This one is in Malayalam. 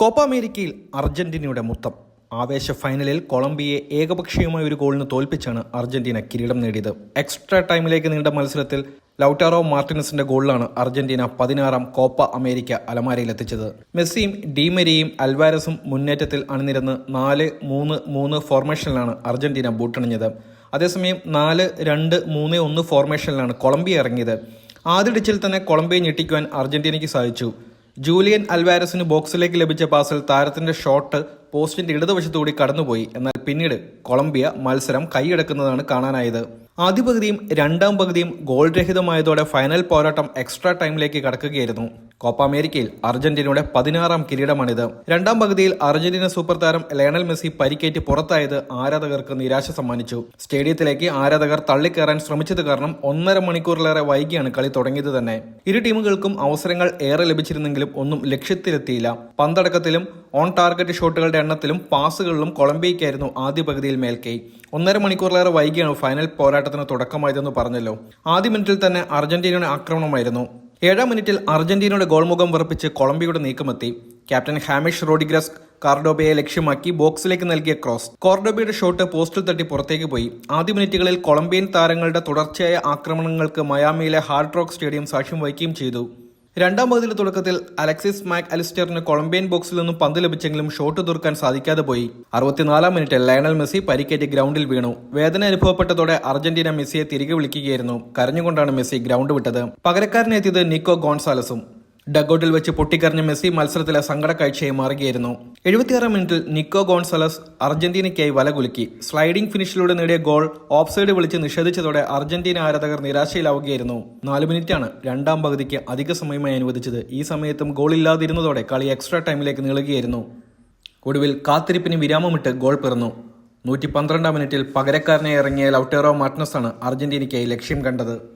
കോപ്പ അമേരിക്കയിൽ അർജന്റീനയുടെ മുത്തം. ആവേശ ഫൈനലിൽ കൊളംബിയയെ ഏകപക്ഷീയമായ ഒരു ഗോളിന് തോൽപ്പിച്ചാണ് അർജന്റീന കിരീടം നേടിയത്. എക്സ്ട്രാ ടൈമിലേക്ക് നീണ്ട മത്സരത്തിൽ ലൌട്ടാറോ മാർട്ടിനസിന്റെ ഗോളിലാണ് അർജന്റീന പതിനാറാം കോപ്പ അമേരിക്ക അലമാരയിലെത്തിച്ചത് മെസ്സിയും ഡീമരിയും അൽവാരസും മുന്നേറ്റത്തിൽ അണിനിരന്ന് നാല് മൂന്ന് മൂന്ന് ഫോർമേഷനിലാണ് അർജന്റീന ബൂട്ടണിഞ്ഞത്. അതേസമയം നാല് രണ്ട് മൂന്ന് ഒന്ന് ഫോർമേഷനിലാണ് കൊളംബിയ ഇറങ്ങിയത്. ആദ്യ ഇടിച്ചിൽ തന്നെ കൊളംബിയ ഞെട്ടിക്കുവാൻ അർജന്റീനയ്ക്ക് സാധിച്ചു. ജൂലിയൻ അൽവാരസിന് ബോക്സിലേക്ക് ലഭിച്ച പാസിൽ താരത്തിന്റെ ഷോട്ട് പോസ്റ്റിന്റെ ഇടതുവശത്തുകൂടി കടന്നുപോയി. എന്നാൽ പിന്നീട് കൊളംബിയ മത്സരം കൈയടക്കുന്നതാണ് കാണാനായത്. ആദ്യ പകുതിയും രണ്ടാം പകുതിയും ഗോൾ രഹിതമായതോടെ ഫൈനൽ പോരാട്ടം എക്സ്ട്രാ ടൈമിലേക്ക് കടക്കുകയായിരുന്നു. കോപ്പ അമേരിക്കയിൽ അർജന്റീനയുടെ പതിനാറാം കിരീടമാണിത്. രണ്ടാം പകുതിയിൽ അർജന്റീന സൂപ്പർ താരം ലയണൽ മെസ്സി പരിക്കേറ്റ് പുറത്തായത് ആരാധകർക്ക് നിരാശ സമ്മാനിച്ചു. സ്റ്റേഡിയത്തിലേക്ക് ആരാധകർ തള്ളിക്കയറാൻ ശ്രമിച്ചത് കാരണം ഒന്നര മണിക്കൂറിലേറെ വൈകിയാണ് കളി തുടങ്ങിയത് തന്നെ. ഇരു ടീമുകൾക്കും അവസരങ്ങൾ ഏറെ ലഭിച്ചിരുന്നെങ്കിലും ഒന്നും ലക്ഷ്യത്തിലെത്തിയില്ല. പന്തടക്കത്തിലും ഓൺ ടാർഗറ്റ് ഷോട്ടുകളുടെ എണ്ണത്തിലും പാസുകളിലും കൊളംബിയയ്ക്കായിരുന്നു ആദ്യ പകുതിയിൽ മേൽക്കൈ. ഒന്നര മണിക്കൂറിലേറെ വൈകിയാണ് ഫൈനൽ പോരാട്ടത്തിന് തുടക്കമായതെന്ന് പറഞ്ഞല്ലോ. ആദ്യ മിനിറ്റിൽ തന്നെ അർജന്റീനയുടെ ആക്രമണമായിരുന്നു. ഏഴാം മിനിറ്റിൽ അർജന്റീനയുടെ ഗോൾമുഖം വിറപ്പിച്ച് കൊളംബിയയുടെ നീക്കമെത്തി. ക്യാപ്റ്റൻ ഹാമിഷ് റോഡിഗ്രസ് കാർഡോബയെ ലക്ഷ്യമാക്കി ബോക്സിലേക്ക് നൽകിയ ക്രോസ്. കോർഡോബയുടെ ഷോട്ട് പോസ്റ്റിൽ തട്ടി പുറത്തേക്ക് പോയി. ആദ്യ മിനിറ്റുകളിൽ കൊളംബിയൻ താരങ്ങളുടെ തുടർച്ചയായ ആക്രമണങ്ങൾക്ക് മയാമിയിലെ ഹാർഡ് റോക്ക് സ്റ്റേഡിയം സാക്ഷ്യം വഹിക്കുകയും ചെയ്തു. രണ്ടാം പകുതിയുടെ തുടക്കത്തിൽ അലക്സിസ് മാക് അലിസ്റ്ററിന് കൊളംബിയൻ ബോക്സിൽ നിന്നും പന്ത് ലഭിച്ചെങ്കിലും ഷോട്ട് തീർക്കാൻ സാധിക്കാതെ പോയി. അറുപത്തിനാലാം മിനിറ്റിൽ ലയണൽ മെസ്സി പരിക്കേറ്റ് ഗ്രൗണ്ടിൽ വീണു. വേദന അനുഭവപ്പെട്ടതോടെ അർജന്റീന മെസ്സിയെ തിരികെ വിളിക്കുകയായിരുന്നു. കരഞ്ഞുകൊണ്ടാണ് മെസ്സി ഗ്രൗണ്ട് വിട്ടത്. പകരക്കാരനെത്തിയത് നിക്കോ ഗോൺസാലസും. ഡഗൌട്ടിൽ വെച്ച് പൊട്ടിക്കറിഞ്ഞ മെസ്സി മത്സരത്തിലെ സങ്കട കാഴ്ചയെ മാറുകയായിരുന്നു. എഴുപത്തിയാറാം മിനിറ്റിൽ നിക്കോ ഗോൺസലസ് അർജന്റീനയ്ക്കായി വല കുലുക്കി. സ്ലൈഡിംഗ് ഫിനിഷിലൂടെ നേടിയ ഗോൾ ഓഫ്സൈഡ് വിളിച്ച് നിഷേധിച്ചതോടെ അർജന്റീന ആരാധകർ നിരാശയിലാവുകയായിരുന്നു. നാല് മിനിറ്റാണ് രണ്ടാം പകുതിക്ക് അധിക സമയമായി അനുവദിച്ചത്. ഈ സമയത്തും ഗോളില്ലാതിരുന്നതോടെ കളി എക്സ്ട്രാ ടൈമിലേക്ക് നീളുകയായിരുന്നു. ഒടുവിൽ കാത്തിരിപ്പിന് വിരാമമിട്ട് ഗോൾ പിറന്നു. നൂറ്റി പന്ത്രണ്ടാം മിനിറ്റിൽ പകരക്കാരനെ ഇറങ്ങിയ ലൗട്ടേറോ മാർട്ടിനസാണ് അർജന്റീനയ്ക്കായി ലക്ഷ്യം കണ്ടത്.